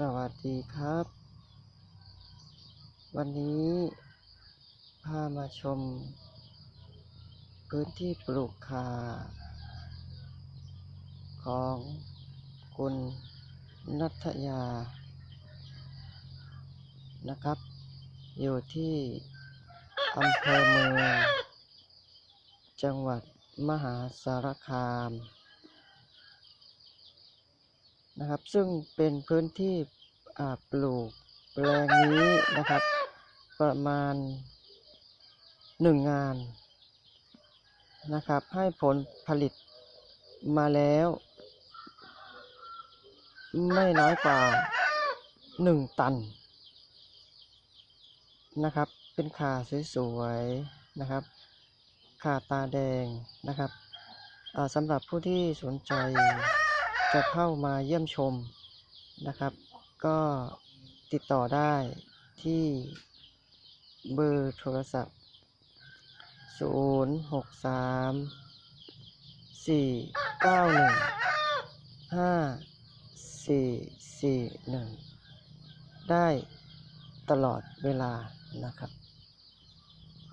สวัสดีครับ วันนี้พามาชม พื้นที่ปลูกคา ของคุณนัทยา นะครับ อยู่ที่อำเภอเมือง จังหวัดมหาสารคาม นะครับ ซึ่งเป็นพื้นที่ปลูกแปลงนี้นะครับ ประมาณหนึ่งงานนะครับ ให้ผลผลิตมาแล้ว ไม่น้อยกว่าหนึ่งตันนะครับ เป็นขาสวยๆนะครับ ขาตาแดงนะครับสำหรับผู้ที่สนใจ จะเข้ามาเยี่ยมชมนะครับ ก็ติดต่อได้ที่เบอร์โทรศัพท์ 0 6 3 4 9 1 5 4 4 1 ได้ตลอดเวลานะครับ